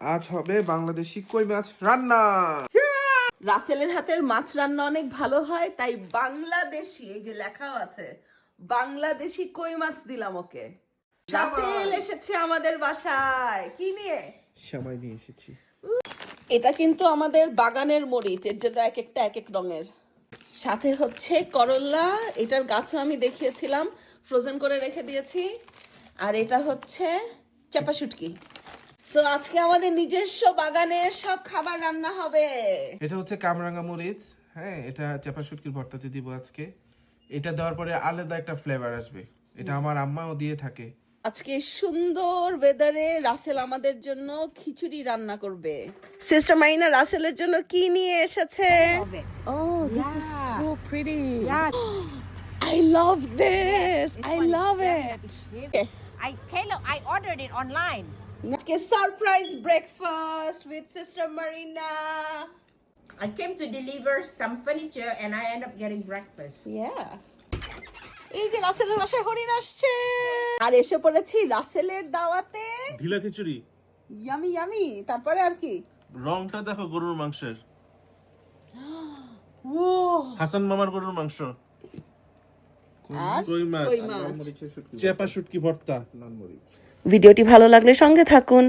আজ হবে বাংলাদেশি কই মাছ রান্না। রাসেলের হাতের মাছ রান্না অনেক ভালো হয় তাই বাংলাদেশি এই যে লেখাও আছে বাংলাদেশি কই মাছ দিলাম ওকে। রাসেল এসেছে আমাদের বাসায় কি নিয়ে? সময় নিয়ে এসেছি। এটা কিন্তু আমাদের বাগানের মরিচ এর জন্য এক একটা এক এক রঙের। সাথে হচ্ছে করল্লা এটার গাছও আমি দেখিয়েছিলাম ফ্রোজেন করে রেখে দিয়েছি। আর এটা হচ্ছে চাপা শুটকি সো আজকে আমাদের নিজস্ব বাগানের সব খাবার রান্না হবে। এটা হচ্ছে কামরাঙ্গা মরিচ। হ্যাঁ এটা চাপা শুটকির ভর্তাতে দিব আজকে। এটা দেওয়ার পরে আলাদা একটা ফ্লেভার আসবে। এটা আমার আম্মাও দিয়ে থাকে। আজকে সুন্দর ওয়েদারে রাসেল আমাদের জন্য খিচুড়ি রান্না করবে। সিস্টার মাইনা রাসেলের জন্য কি নিয়ে এসেছে? ও this is so pretty I love this I love it I Taylor, I ordered it online. আজকে surprise breakfast with sister Marina I came to deliver some furniture and I end up getting breakfast. Yeah এই যে রাসেলের বাসায় হরিণ আসছে। আর এসে পড়েছি রাসেলের দাওয়াতে। ঢিলা খিচুড়ি। ইয়ামি ইয়ামি তারপরে আর কি? রংটা দেখো গরুর মাংসের। ও হাসান মামার গরুর মাংস। আর কই মাছ? চেপা শুটকি ভর্তা। ভিডিওটি ভালো লাগলে সঙ্গে থাকুন।